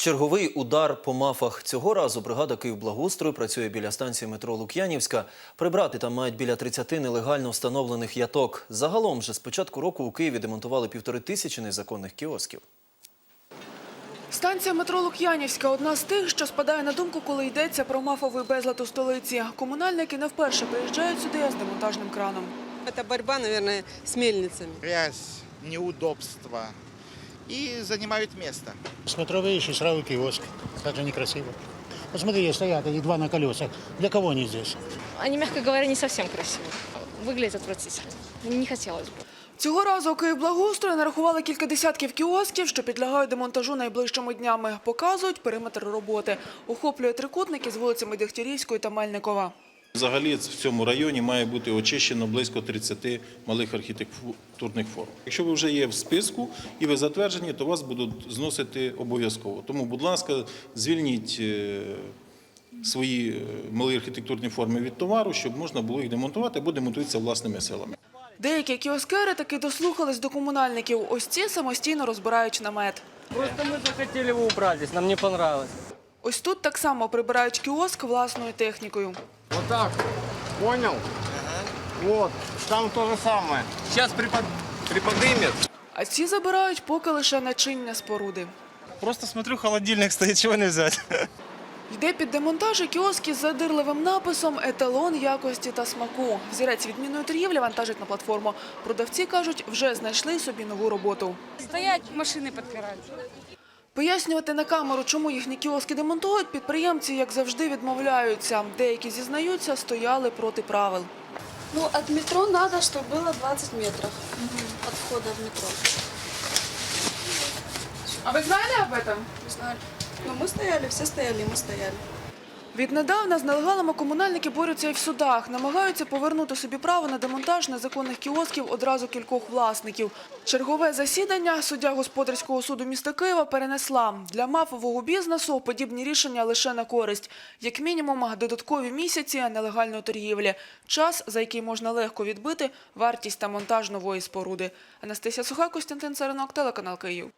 Черговий удар по мафах. Цього разу бригада Київблагоустрою працює біля станції метро Лук'янівська. Прибрати там мають біля 30 нелегально встановлених яток. Загалом же з початку року у Києві демонтували півтори тисячі незаконних кіосків. Станція метро Лук'янівська – одна з тих, що спадає на думку, коли йдеться про мафовий безлад у столиці. Комунальники не вперше приїжджають сюди з демонтажним краном. Это борьба, наверное, с мельницами. грязь, неудобства и занимают место. С метро выезжаешь, сразу киоск. Как же некрасиво. Посмотри, стоят они два на колесах. Для кого они здесь? Они, мягко говоря, не совсем красивые. Выглядят отвратительно. Не хотелось бы. Цього разу у Київблагоустрою нарахували кілька десятків кіосків, що підлягають демонтажу найближчими днями. Показують периметр роботи. Охоплює трикутники з вулицями Дегтярівської та Мельникова. Взагалі в цьому районі має бути очищено близько 30 малих архітектурних форм. Якщо ви вже є в списку і ви затверджені, то вас будуть зносити обов'язково. Тому, будь ласка, звільніть е, свої е, малі архітектурні форми від товару, щоб можна було їх демонтувати або демонтуються власними силами. Деякі кіоскери таки дослухались до комунальників. Ось ці самостійно розбирають намет. Просто мы захотели его убрать нам не понравилось. Ось тут так само прибирають кіоск власною технікою. Вот так. Понял? Вот. Там то же самое. Сейчас припод... приподымет. А ці забирають поки лише начиння споруди. Просто смотрю, холодильник стоит, чего не взять. Йде під демонтаж і кіоски з задирливим написом «Еталон якості та смаку». Взірець відмінної торгівлі вантажить на платформу. Продавці кажуть, вже знайшли собі нову роботу. Стоять, машины подпирать. Пояснювати на камеру, чому їхні кіоски демонтують, підприємці, як завжди, відмовляються. Деякі зізнаються, стояли проти правил. Ну, от метро надо, чтобы было 20 метров от входа в метро. А ви знаєте об этом? Знали. Ну, мы стояли, все стояли, и мы стояли. Віднедавна з нелегалами комунальники борються і в судах. Намагаються повернути собі право на демонтаж незаконних кіосків одразу кількох власників. Чергове засідання суддя господарського суду міста Києва перенесла. Для мафового бізнесу подібні рішення лише на користь. Як мінімум, додаткові місяці нелегальної торгівлі. Час, за який можна легко відбити вартість та монтаж нової споруди. Анастасія Суха, Костянтин Царинок, телеканал Київ.